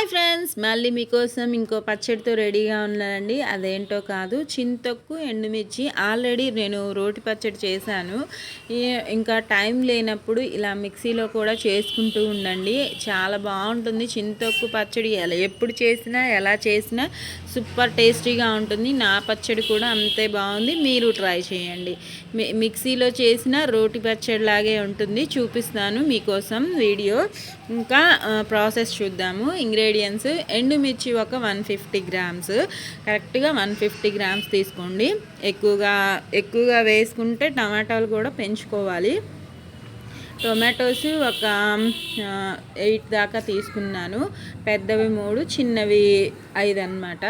Hi friends మళ్ళీ మీకోసం ఇంకో పచ్చడితో రెడీగా ఉన్నానండి. అదేంటో కాదు చింతొక్కు ఎండుమిర్చి. ఆల్రెడీ నేను రోటి పచ్చడి చేశాను. ఇంకా టైం లేనప్పుడు ఇలా మిక్సీలో కూడా చేసుకుంటూ ఉండండి. చాలా బాగుంటుంది. చింతొక్కు పచ్చడి ఎలా ఎప్పుడు చేసినా ఎలా చేసినా సూపర్ టేస్టీగా ఉంటుంది. నా పచ్చడి కూడా అంతే బాగుంది. మీరు ట్రై చేయండి. మిక్సీలో చేసిన రోటి పచ్చడి లాగే ఉంటుంది. చూపిస్తాను మీకోసం వీడియో. ఇంకా ప్రాసెస్ చూద్దాము. ఇంగ్రీడియంట్స్. ఎండుమిర్చి ఒక వన్ ఫిఫ్టీ గ్రామ్స్. కరెక్ట్గా వన్ ఫిఫ్టీ గ్రామ్స్ తీసుకోండి. ఎక్కువగా ఎక్కువగా వేసుకుంటే టమాటాలు కూడా పెంచుకోవాలి. టొమాటోస్ ఒక ఎయిట్ దాకా తీసుకున్నాను. పెద్దవి మూడు చిన్నవి ఐదు అనమాట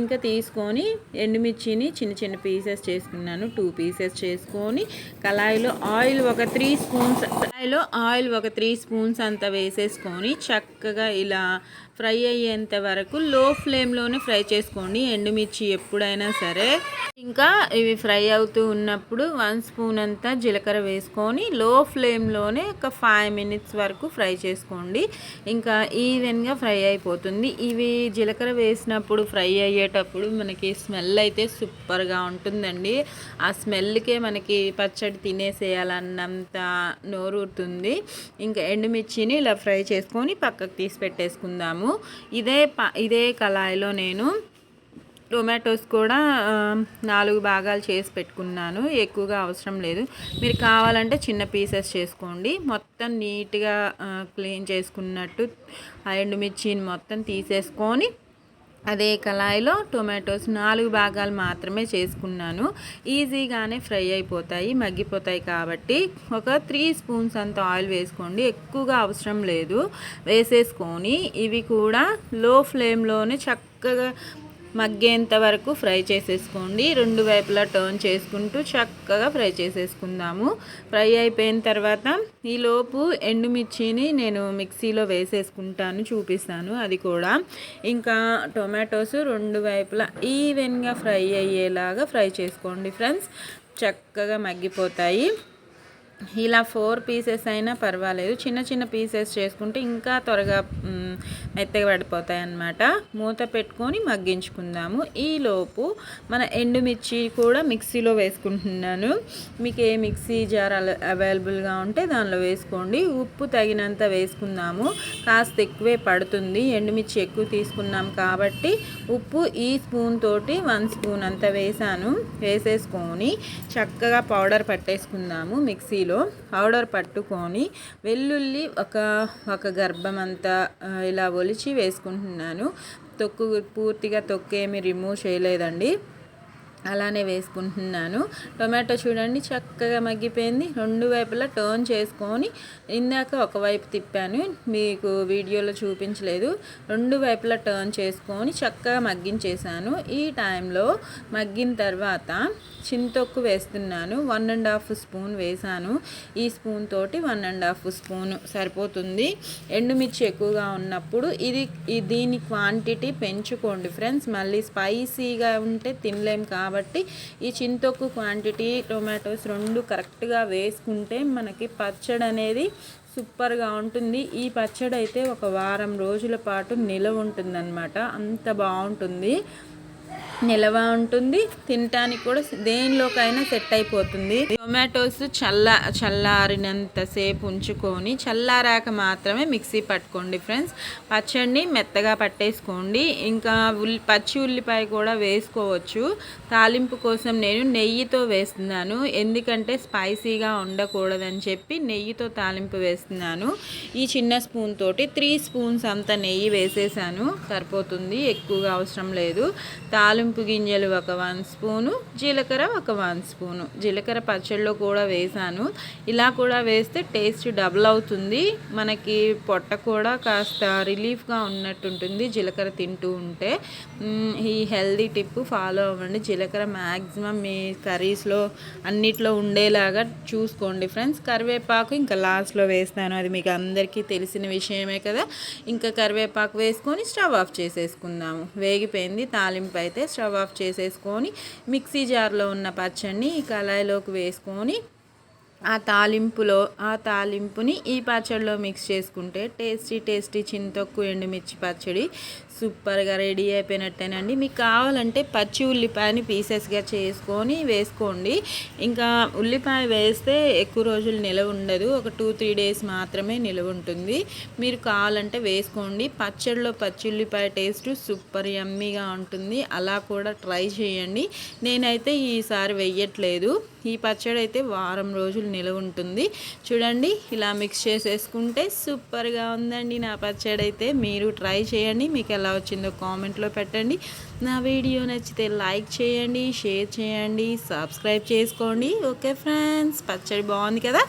ఇంకా తీసుకొని ఎండుమిర్చిని చిన్న చిన్న పీసెస్ చేసుకున్నాను. టూ పీసెస్ చేసుకొని కళాయిలో ఆయిల్ ఒక త్రీ స్పూన్స్ కళాయిలో ఆయిల్ ఒక త్రీ స్పూన్స్ అంత వేసేసుకొని చక్కగా ఇలా ఫ్రై అయ్యేంత వరకు లో ఫ్లేమ్లోనే ఫ్రై చేసుకోండి. ఎండుమిర్చి ఎప్పుడైనా సరే ఇంకా ఇవి ఫ్రై అవుతూ ఉన్నప్పుడు వన్ స్పూన్ అంతా జీలకర్ర వేసుకొని లో ఫ్లేమ్లోనే ఒక ఫైవ్ మినిట్స్ వరకు ఫ్రై చేసుకోండి. ఇంకా ఈవెన్గా ఫ్రై అయిపోతుంది. ఇవి జీలకర్ర వేసినప్పుడు ఫ్రై అయ్యేటప్పుడు మనకి స్మెల్ అయితే సూపర్గా ఉంటుందండి. ఆ స్మెల్కే మనకి పచ్చడి తినేసేయాలన్నంత నోరూరుతుంది. ఇంకా ఎండుమిర్చిని ఇలా ఫ్రై చేసుకొని పక్కకు తీసి పెట్టేసుకుందాము. ఇదే ఇదే కళాయిలో నేను టొమాటోస్ కూడా నాలుగు భాగాలు చేసి పెట్టుకున్నాను. ఎక్కువగా అవసరం లేదు. మీరు కావాలంటే చిన్న పీసెస్ చేసుకోండి. మొత్తం నీట్గా క్లీన్ చేసుకున్నట్టు ఎండుమిర్చిని మొత్తం తీసేసుకొని అదే కళాయిలో టొమాటోస్ నాలుగు భాగాలు మాత్రమే చేసుకున్నాను. ఈజీగానే ఫ్రై అయిపోతాయి మగ్గిపోతాయి కాబట్టి ఒక త్రీ స్పూన్స్ అంత ఆయిల్ వేసుకోండి. ఎక్కువగా అవసరం లేదు. వేసేసుకొని ఇవి కూడా లో ఫ్లేమ్లోనే చక్కగా మగ్గేంత వరకు ఫ్రై చేసేసుకోండి. రెండు వైపులా టర్న్ చేసుకుంటూ చక్కగా ఫ్రై చేసేసుకుందాము. ఫ్రై అయిపోయిన తర్వాత ఈలోపు ఎండుమిర్చిని నేను మిక్సీలో వేసేసుకుంటాను చూపిస్తాను. అది కూడా ఇంకా టొమాటోస్ రెండు వైపులా ఈవెన్గా ఫ్రై అయ్యేలాగా ఫ్రై చేసుకోండి ఫ్రెండ్స్. చక్కగా మగ్గిపోతాయి. ఇలా ఫోర్ పీసెస్ అయినా పర్వాలేదు. చిన్న చిన్న పీసెస్ చేసుకుంటే ఇంకా త్వరగా మెత్తగా పడిపోతాయి అన్నమాట మూత పెట్టుకొని మగ్గించుకుందాము. ఈలోపు మన ఎండుమిర్చి కూడా మిక్సీలో వేసుకుంటున్నాను. మీకు ఏ మిక్సీ జార్ అవైలబుల్గా ఉంటే దానిలో వేసుకోండి. ఉప్పు తగినంత వేసుకుందాము. కాస్త ఎక్కువే పడుతుంది. ఎండుమిర్చి ఎక్కువ తీసుకున్నాం కాబట్టి ఉప్పు ఈ స్పూన్ తోటి వన్ స్పూన్ అంత వేసాను. వేసేసుకొని చక్కగా పౌడర్ పట్టేసుకుందాము మిక్సీలో. పౌడర్ పట్టుకొని వెల్లుల్లి ఒక ఒక గర్భం అంతా ఇలా ఒలిచి వేసుకుంటున్నాను. తొక్కు పూర్తిగా తొక్కేమి రిమూవ్ చేయలేదండి. అలానే వేసుకుంటున్నాను. టొమాటో చూడండి చక్కగా మగ్గిపోయింది. రెండు వైపులా టర్న్ చేసుకొని ఇందాక ఒకవైపు తిప్పాను. మీకు వీడియోలో చూపించలేదు. రెండు వైపులా టర్న్ చేసుకొని చక్కగా మగ్గించేసాను ఈ టైంలో మగ్గిన తర్వాత చింతొక్కు వేస్తున్నాను. వన్ అండ్ హాఫ్ స్పూన్ వేసాను ఈ స్పూన్ తోటి వన్ అండ్ హాఫ్ స్పూన్ సరిపోతుంది. ఎండుమిర్చి ఎక్కువగా ఉన్నప్పుడు ఇది దీని క్వాంటిటీ పెంచుకోండి ఫ్రెండ్స్. మళ్ళీ స్పైసీగా ఉంటే తినలేం కాబట్టి కాబట్టి ఈ చింతొక్కు క్వాంటిటీ టొమాటోస్ రెండు కరెక్ట్గా వేసుకుంటే మనకి పచ్చడి అనేది సూపర్గా ఉంటుంది. ఈ పచ్చడి అయితే ఒక వారం రోజుల పాటు నిలవ ఉంటుందన్నమాట. అంత బాగుంటుంది. నిలవ ఉంటుంది. తినటానికి కూడా దేనిలోకైనా సెట్ అయిపోతుంది. టొమాటోస్ చల్ల చల్లారినంతసేపు ఉంచుకొని చల్లారాక మాత్రమే మిక్సీ పట్టుకోండి ఫ్రెండ్స్. పచ్చడిని మెత్తగా పట్టేసుకోండి. ఇంకా ఉల్లి పచ్చి ఉల్లిపాయ కూడా వేసుకోవచ్చు. తాలింపు కోసం నేను నెయ్యితో వేస్తున్నాను. ఎందుకంటే స్పైసీగా ఉండకూడదని చెప్పి నెయ్యితో తాలింపు వేస్తున్నాను. ఈ చిన్న స్పూన్ తోటి త్రీ స్పూన్స్ అంత నెయ్యి వేసేసాను. సరిపోతుంది. ఎక్కువగా అవసరం లేదు. తా తాలింపు గింజలు ఒక వన్ స్పూను జీలకర్ర ఒక వన్ స్పూను. జీలకర్ర పచ్చడిలో కూడా వేసాను. ఇలా కూడా వేస్తే టేస్ట్ డబుల్ అవుతుంది. మనకి పొట్ట కూడా కాస్త రిలీఫ్గా ఉన్నట్టుంటుంది జీలకర్ర తింటూ ఉంటే. ఈ హెల్దీ టిప్ ఫాలో అవ్వండి. జీలకర్ర మ్యాక్సిమం మీ కర్రీస్లో అన్నిట్లో ఉండేలాగా చూసుకోండి ఫ్రెండ్స్. కరివేపాకు ఇంకా లాస్ట్లో వేస్తాను. అది మీకు అందరికీ తెలిసిన విషయమే కదా. ఇంకా కరివేపాకు వేసుకొని స్టవ్ ఆఫ్ చేసేసుకుందాము. వేగిపోయింది తాలింపు అయితే స్టవ్ ఆఫ్ చేసేసుకొని మిక్సీ జార్లో ఉన్న పచ్చడిని ఈ కళాయిలోకి వేసుకొని ఆ తాలింపులో ఆ తాలింపుని ఈ పచ్చడిలో మిక్స్ చేసుకుంటే టేస్టీ టేస్టీ చింతొక్కు ఎండుమిర్చి పచ్చడి సూపర్గా రెడీ అయిపోయినట్టేనండి. మీకు కావాలంటే పచ్చి ఉల్లిపాయని పీసెస్గా చేసుకొని వేసుకోండి. ఇంకా ఉల్లిపాయ వేస్తే ఎక్కువ రోజులు నిలవ ఉండదు. ఒక టూ త్రీ డేస్ మాత్రమే నిలవ ఉంటుంది. మీరు కావాలంటే వేసుకోండి. పచ్చడిలో పచ్చి ఉల్లిపాయ టేస్ట్ సూపర్ యమ్మీగా ఉంటుంది. అలా కూడా ట్రై చేయండి. నేనైతే ఈసారి వెయ్యట్లేదు ఈ పచ్చడి అయితే వారం రోజులు నిలువ ఉంటుంది చూడండి ఇలా మిక్స్ చేసేసుకుంటే సూపర్గా ఉందండి. నా పచ్చడి అయితే మీరు ట్రై చేయండి. మీకు ఎలా వచ్చిందో కామెంట్లో పెట్టండి. నా వీడియో నచ్చితే లైక్ చేయండి షేర్ చేయండి సబ్స్క్రైబ్ చేసుకోండి. ఓకే ఫ్రెండ్స్ పచ్చడి బాగుంది కదా?